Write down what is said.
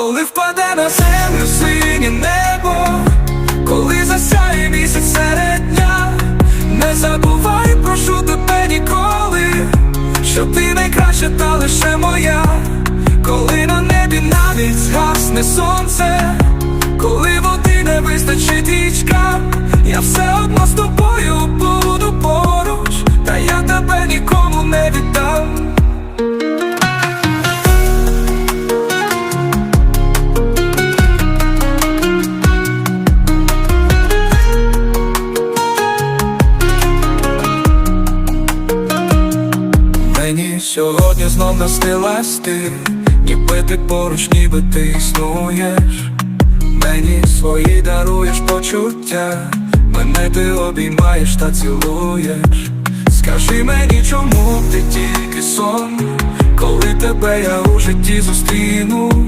коли впаде на землю синє небо, коли засяє місяць серед дня, не забувай, прошу тебе ніколи, що ти найкраща та лише моя, коли на небі навіть згасне сонце, коли води не вистачить річкам, я все одно з сьогодні знов настилась ти. Ніби ти поруч, ніби ти існуєш. Мені свої даруєш почуття. Мене ти обіймаєш та цілуєш. Скажи мені, чому ти тільки сон? Коли тебе я у житті зустріну